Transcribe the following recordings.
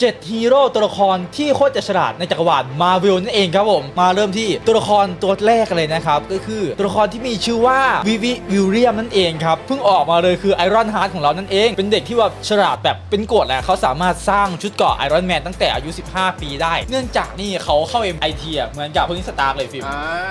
7ฮีโร่ตัวละครที่โคตรจะฉลาดในจักรวาลมาวิลนั่นเองครับผมมาเริ่มที่ตัวละครตัวแรกกันเลยนะครับ ก็คือตัวละครที่มีชื่อว่าวิวิวิลเลียมนั่นเองครับเพิ่งออกมาเลยคือไอรอนฮาร์ดของเรานั่นเอง เป็นเด็กที่แบบฉลาดแบบเป็นกฎแหละเขาสามารถสร้างชุดเกราะไอรอนแมนตั้งแต่อายุ 15 ปีได้ เนื่องจากนี่เขาเข้า MIT อะเหมือนกับโทนี่สตาร์กเลยฟิล์ม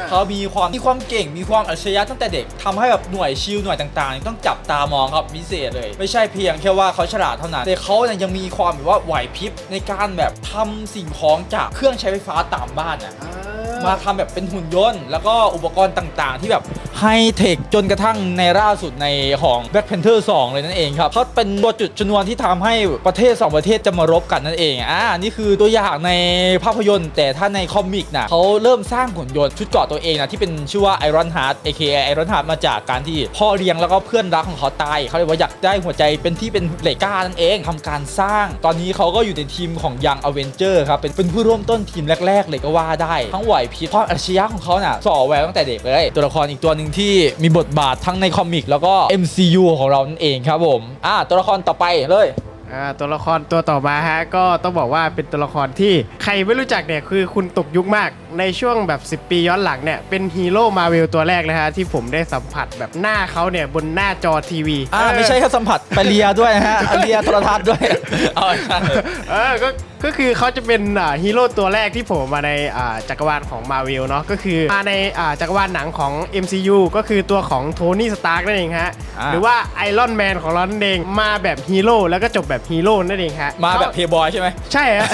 เขามีความมีความเก่งมีความอัจฉริยะตั้งแต่เด็กทำให้แบบหน่วยชิลหน่วยต่างๆ ต้องจับตามองครับพิเศษเลย ไม่ใช่เพียงแค่ว่าเขาฉลาดเท่านั้นแต่เขาเนี่ยยังมีความแบบว่าไหวพริบในการแบบทำสิ่งของจากเครื่องใช้ไฟฟ้าตามบ้านอะมาทำแบบเป็นหุ่นยนต์ แล้วก็อุปกรณ์ต่างๆ ที่แบบ ไฮเทคจนกระทั่งในล่าสุดในของ Black Panther 2 เลยนั่นเองครับเขาเป็นตัวจุดชนวนที่ทำให้ประเทศ 2 ประเทศจะมารบกันนั่นเองอ่านี่คือตัวอย่างในภาพยนตร์ แต่ถ้าในคอมิกนะเขาเริ่มสร้างหุ่นยนต์ชุดเกราะตัวเองนะที่เป็นชื่อว่า Iron Heart aka Iron Heart มาจากการที่พ่อเลี้ยงแล้วก็เพื่อนรักของเขาตายเขาเลยว่าอยากได้หัวใจเป็นที่เป็นเหล็กก้านั่นเองทำการสร้าง ตอนนี้เขาก็อยู่ในทีมของ Young Avenger ครับเป็นเป็นผู้ร่วมต้นทีมแรก ๆ เลยก็ว่าได้ ทั้งไหวพริบความอัจฉริยะของเขาน่ะส่อแววตั้งแต่เด็กเลยตัวละครอีกตัวนึงที่มีบทบาททั้งในคอมิกแล้วก็ MCU ของเรานั่นเองครับผมอ่าตัวละครต่อไปเลยอ่าตัวละครตัวต่อมาฮะก็ต้องบอกว่าเป็นตัวละครที่ใครไม่รู้จักเนี่ยคือคุณตกยุคมากในช่วงแบบ 10 ปีย้อนหลังเนี่ยเป็นฮีโร่มาเวลตัวแรกเลยฮะที่ผมได้สัมผัสแบบหน้าเขาเนี่ยบนหน้าจอทีวีอ่าเไม่ใช่แค่สัมผัสไปเลียด้วยนะฮะเลียโทรทัศน์ด้วยเอาใช่เออก็ ก็คือเขาจะเป็นอ่าฮีโร่ตัวแรกที่โผล่มาในอ่าจักรวาลของมาเวลเนาะก็คือมาในอ่าจักรวาลหนังของ MCU ก็คือตัวของโทนี่สตาร์กนั่นเองฮะอ่าหรือว่าไอรอนแมนของเรานั่นเองมาแบบฮีโร่แล้วก็จบแบบฮีโร่นั่นเองฮะมาแบบเพย์บอยใช่ไหมใช่ฮะ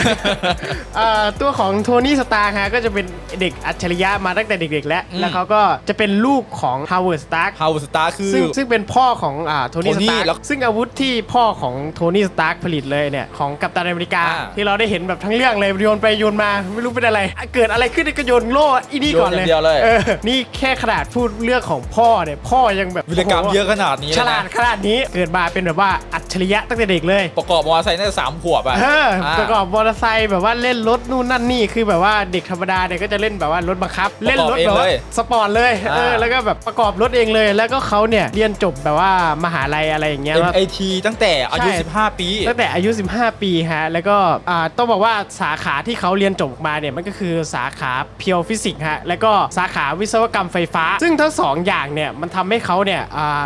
เอ่อตัวของโทนี่สตาร์ฮะก็จะเป็นเด็กอัจฉริยะมาตั้งแต่เด็กๆ แล้วอืมแล้วเขาก็จะเป็นลูกของฮาวเวิร์ดสตาร์ฮาวสตาร์คือซึ่งซึ่งเป็นพ่อของอ่าโทนี่โทสนี่ตาร์แล้วซึ่งอาวุธที่พ่อของโทนี่สตาร์ผลิตเลยเนี่ยของกัปตันอเมริกาอ่าที่เราได้เห็นแบบทั้งเรื่องเลยโยนไปโยนมาไม่รู้เป็นอะไร เกิดอะไรขึ้นก็โยนโล่อีนี่ก่อนโยนอเลยย่างเดียวเลย ออนี่แค่ขนาดพูดเรื่องของพ่อเนี่ยพ่อยังแบบวิรกรรมโโหเยอะขนาดนี้เลยฉนะลาดขนาดนี้เกิดมาเป็นแบบว่าอัจฉริยะตั้งแต่เด็กเลย ประกอบมอเตอร์ไซค์ตั้งแต่สามขวบอะเอออ่า ประกอบมอเตอร์ไซค์แบบว่าเล่นรถนู่นนั่นนี่คือแบบว่าเด็กธรรมดาเนี่ยก็จะเล่นแบบว่ารถบังคับเล่นรถแบบว่าสปอร์ตเลยเอออ่าแล้วก็แบบประกอบรถเองเลย แล้วก็เขาเนี่ยเรียนจบแบบว่ามหาลัยอะไรอย่างเงี้ย MIT ตั้งแต่อายุ ใช่ 15 ปี ตั้งแต่อายุ 15 ปีฮะ แล้วก็อ่าต้องบอกว่าสาขาที่เขาเรียนจบออกมาเนี่ยมันก็คือสาขาเพียวฟิสิกส์ฮะแล้วก็สาขาวิศวกรรมไฟฟ้า ซึ่งทั้งสองอย่างเนี่ยมันทำให้เขาเนี่ย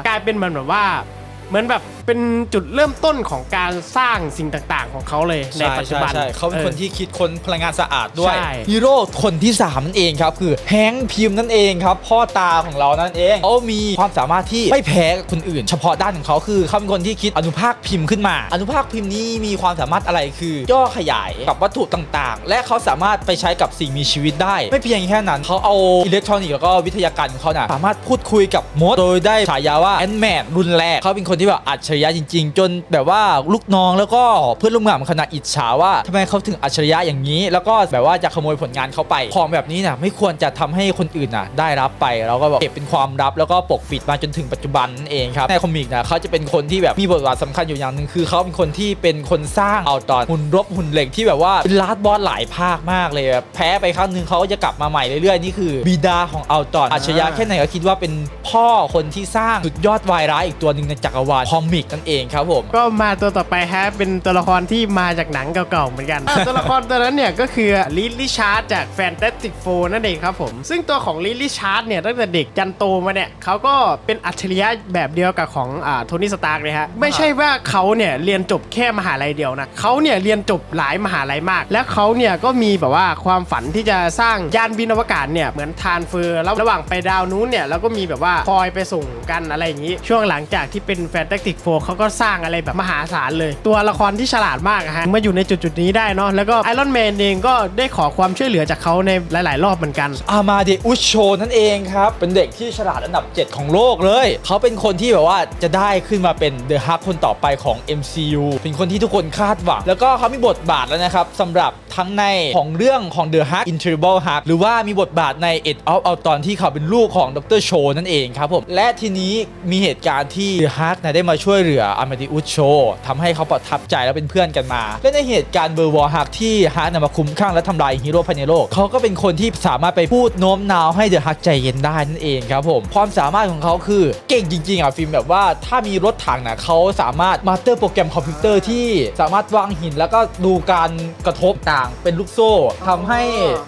กลายเป็นเหมือนแบบว่า เหมือนแบบเป็นจุดเริ่มต้นของการสร้างสิ่งต่างๆ ของเขาเลยในใช่ปัจจุใช่บันใช่เขาเป็นออคนที่คิดค้นพลังงานสะอาดด้วยใช่ฮีโร่คนที่ 3 นั่นเองครับ คือแฮงค์พิมพ์นั่นเองครับ พ่อตาของเรานั่นเองเขามีความสามารถที่ไม่แพ้คนอื่น เฉพาะด้านของเขาคือเขาเป็นคนที่คิดอนุภาคพิมพ์ขึ้นมา อนุภาคพิมพ์นี้มีความสามารถอะไรคือย่อขยายกับวัตถุต่างๆ และเขาสามารถไปใช้กับสิ่งมีชีวิตได้ ไม่เพียงแค่นั้นเขาเอาอิเล็กทรอนิกส์แล้วก็วิทยาการของเขานะสามารถพูดคุยกับมดโดยได้ฉายาว่าแอนแมนรุ่นแรกเขาเป็นคนที่แบบอัจฉริยะจริง ๆ จนแบบว่าลูกน้องแล้วก็เพื่อนร่วมงานของคณะอิจฉาว่าทำไมเขาถึงอัจฉริยะอย่างนี้ แล้วก็แบบว่าจะขโมยผลงานเขาไปของแบบนี้นะไม่ควรจะทำให้คนอื่นนะได้รับไปแล้วก็แบบเก็บเป็นความลับแล้วก็ปกปิดมาจนถึงปัจจุบันนั่นเองครับในคอมิกนะเขาจะเป็นคนที่แบบมีบทบาทสำคัญอยู่อย่างหนึ่งคือเขาเป็นคนที่เป็นคนสร้างเอาตอนหุ่นรบหุ่นเหล็กที่แบบว่าเป็นลาดบอสหลายภาคมากเลยแบบแพ้ไปครั้งหนึ่งเขาก็จะกลับมาใหม่เรื่อยๆนี่คือบิดาของเอาตอนอัจฉริยะแค่ไหนก็คิดว่าเป็นพ่อคนที่สร้างสุดยอดวายร้ายอีกตัวหนึ่งในจักรวาลคอมิกนั่นเองครับผมก็มาตัวต่อไปฮะเป็นตัวละครที่มาจากหนังเก่าๆเหมือนกัน ตัวละครตัวนั้นเนี่ยก็คือลิลลี่ชาร์ดจากแฟนตาติกโฟนั่นเองครับผมซึ่งตัวของลิลลี่ชาร์ดเนี่ยตั้งแต่เด็กจันโตมาเนี่ยเขาก็เป็นอัจฉริยะแบบเดียวกับของอ่าโทนี่สตาร์กเลยฮะไม่ใช่ว่าเขาเนี่ยเรียนจบแค่มหาลัยเดียวนะเขาเนี่ยเรียนจบหลายมหาลัยมาก และเขาเนี่ยก็มีแบบว่าความฝันที่จะสร้างยานบินอวกาศเนี่ยเหมือนทานเฟอร์แล้วระหว่างไปดาวนู้นเนี่ยแล้วก็มีแบบว่าคอยไปส่งกันอะไรอย่างนี้ ช่วงหลังจากที่เป็นแฟนตาติกโฟเขาก็สร้างอะไรแบบมหาศาลเลย ตัวละครที่ฉลาดมากอะฮะมาอยู่ในจุดจุดๆนี้ได้เนาะแล้วก็ไอรอนแมนเองก็ได้ขอความช่วยเหลือจากเขาในหลาย ๆ รอบเหมือนกัน อามาเดอุสโชนั่นเองครับ เป็นเด็กที่ฉลาดอันดับ 7 ของโลกเลย เขาเป็นคนที่แบบว่าจะได้ขึ้นมาเป็นเดอะฮักคนต่อไปของ MCU เป็นคนที่ทุกคนคาดหวัง แล้วก็เขามีบทบาทแล้วนะครับสำหรับทั้งในของเรื่องของ The Hulk Incredible Hulk หรือว่ามีบทบาทใน Ed of Ultron ตอนที่เขาเป็นลูกของดรโชนั่นเองครับผมและทีนี้มีเหตุการณ์ที่ The Hulk นะได้มาช่วยเหลืออ m ม d ิอุสโชทำให้เขาประทับใจและเป็นเพื่อนกันมา และในเหตุการณ์เบอร์วอร์ฮักที่ฮักนะมาคุ้มข้างและทำลายฮีโร่ภายในโลกเขาก็เป็นคนที่สามารถไปพูดโน้มน้าวให้เดอะฮักใจเย็นได้นั่นเองครับผมความสามารถของเขาคือเก่งจริงๆอะฟิล์มแบบว่าถ้ามีรถถังนะเขาสามารถมาสเตอร์โปรแกรมคอมพิวเตอร์ที่สามารถวางหินแล้วก็ดูการกระทบต่างเป็นลูกโซ่ทำให้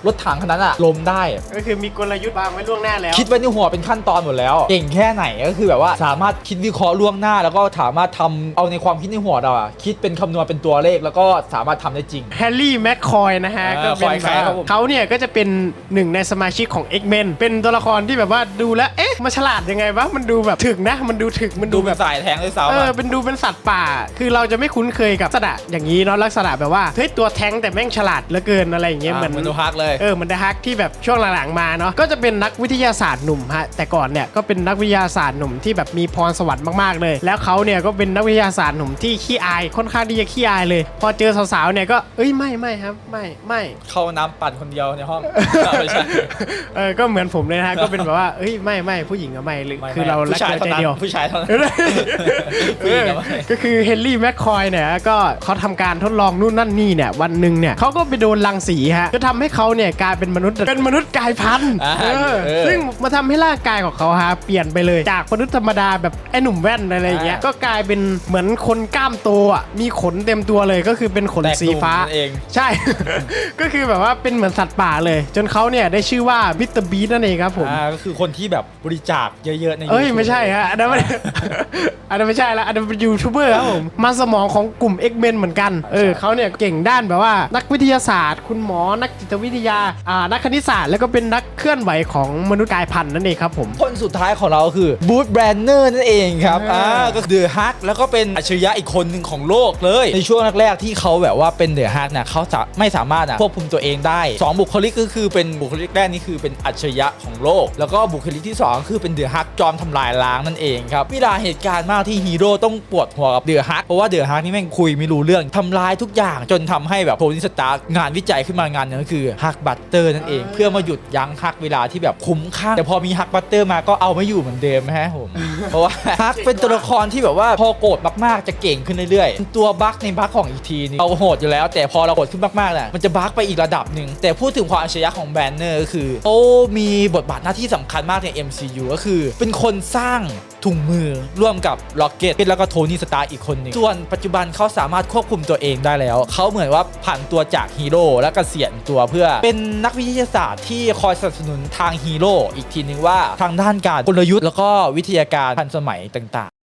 รถถังคันนั้นอะล้มได้ ก็คือมีกลยุทธ์วางไว้ล่วงหน้าแล้ว คิดไว้ในหัวเป็นขั้นตอนหมดแล้ว เก่งแค่ไหนก็คือแบบว่าสามารถคิดวิเคราะห์ล่วงหน้าแล้วก็สามารถทำเอาในความคิดในหัวเราอะคิดเป็นคำนวณเป็นตัวเลขแล้วก็สามารถทำได้จริง แฮร์รี่แมคคอยนะฮะ อ่าก็เป็นคอยใครครับผม เขาเนี่ยก็จะเป็นหนึ่งในสมาชิกของ X-Men เป็นตัวละครที่แบบว่าดูแล้ว เอ๊ะ มันฉลาดยังไงวะ มันดูแบบถึกนะ มันดูถึก มันดูดูแบแบบบ สายแทงด้วยซ้ำเอออะ เป็นดูเป็นสัตว์ป่า คือเราจะไม่คุ้นเคยกับลักษณะอย่างนี้เนาะลักษณะแบบว่าเฮ้ยตัวแท้งแต่แม่งฉลาดเหลือเกินอะไรอย่างเงี้ยเหมือนเหมือนดูฮักเลยเออเหมือนเดอะฮักที่แบบช่วงหลังๆมาเนาะก็จะเป็นนักวิทยาศาสตร์หนุ่มฮะแต่ก่อนเนี่ยก็เป็นนักวิทยาศาสตร์หนุ่มที่แบบมีพรสวรรค์มากๆเลยแล้วเขาเนี่ยก็เป็นนักวิทยาศาสตร์หนุ่มที่ขี้อายค่อนข้างที่จะขี้อายเลย พอเจอสาวๆเนี่ยก็เอ้ยไม่ไม่ครับไม่ไม่เข้าน้ำปั่นคนเดียวในห้อง ไม่ใช่ เออก็เหมือนผมเลยนะฮะก็เป็นแบบว่าเอ้ยไม่ไม่ผู้หญิงอะไม่หรือไม่คือเรารักผู้ชายเดียวเท่าใจนั้นเดียว ผู้ชายเท่านั้น เออผู้หญิงอะไม่ก็คือเฮนรี่แมคคอยเนี่ยก็เขาทำการทดลองนู่นนั่นนี่เนี่ยวันหนึ่งเนี่ยเขาก็ไปโดนรังสีฮะก็ทำให้เขาเนี่ยกลายเป็นมนุษย์ เป็นมนุษย์กลายพันธุ์อ่าเออเออ ซึ่งมาทำให้ร่างกายของเขาฮะเปลี่ยนไปเลยจากมนุษย์ธรรมดาแบบไอ้หนุ่มแว่นอะไรอย่างเงี้ยอ่าก็กลายเป็นเหมือนคนกล้ามโตอะ มีขนเต็มตัวเลยก็คือเป็นขนแตกสีฟ้าตุ่มนั่นเอง ใช่ ก็คือแบบว่าเป็นเหมือนสัตว์ป่าเลย จนเขาเนี่ยได้ชื่อว่ามิสเตอร์บีนั่นเองครับผม อ่าก็คือคนที่แบบบริจาคเยอะๆใน เอ้ย YouTube ไม่ใช่ฮะอันนั้นไม่อันนั้นไม่ใช่ละอันนั้นเป็นยูทูบเบอร์ครับผมมันสมองของกลุ่ม X-Men เหมือนกัน เออเขาเนี่ยเก่งด้านแบบว่า นักวิทยาศาสตร์ คุณหมอนักจิตวิทยาอ่านักคณิตศาสตร์แล้วก็เป็นนักเคลื่อนไหวของมนุษย์กายพันธุ์นั่นเองครับผม คนสุดท้ายของเราคือบูธแบรนเนอร์นั่นเองครับอ่าอ่าก็คือเดอะฮักแล้วก็เป็นอัจฉริยะอีกคนหนึ่งของโลกเลย ในช่วงแรกๆที่เขาแบบว่าเป็นเดอะฮักนะเขาจะไม่สามารถนะควบคุมตัวเองได้สองบุคลิกก็คือเป็นบุคลิกแรกนี่คือเป็นอัจฉริยะของโลก แล้วก็บุคลิกที่สองคือเป็นเดอะฮักจอมทำลายล้างนั่นเองครับเวลาเหตุการณ์มากที่ฮีโร่ต้องปวดหัวกับเดอะฮักเพราะว่าเดอะฮักนี่แม่งคุยไม่รู้เรื่องทำลายทุกอย่างจนทำให้แบบโทนี่สตาร์งานวิจัยขึ้นมางานหนึงก็คือฮักบัตเตอร์นั่นเอง เพื่อมาหยุดยั้งฮักเวลาที่แบบคุ้มข้างแต่พอมีฮักบัตเตอร์มาก็เอาไม่อยู่เหมือนเดิมฮะผมเพราะว่าฮักเป็นตัวละครที่แบบว่าพอโกรธมากๆจะเก่งขึ้นเรื่อยๆ ตัวบั๊กในบั๊กของอีกทีนี่เราโหดอยู่แล้ว แต่พอเราโหดขึ้นมากๆน่ะมันจะบั๊กไปอีกระดับหนึ่งแต่พูดถึงความอัจฉริยะของแบนเนอร์ก็คือเขามีบทบาทหน้าที่สำคัญมากใน MCU ก็คือ เป็นคนสร้างถุงมือร่วมกับล็อกเก็ตแล้วก็โทนี่สตาร์อีกคนหนึ่งส่วนปัจจุบันเขาสามารถควบคุมตัวเองได้แล้ว เขาเหมือนว่าผ่านตัวจากฮีโร่และเกษียณตัวเพื่อ เป็นนักวิทยาศาสตร์ที่คอยสนับสนุนทางฮีโร่อีกทีนึงว่าทางด้านการกลยุทธ์แล้วก็วิทยาการทันสมัยต่างๆ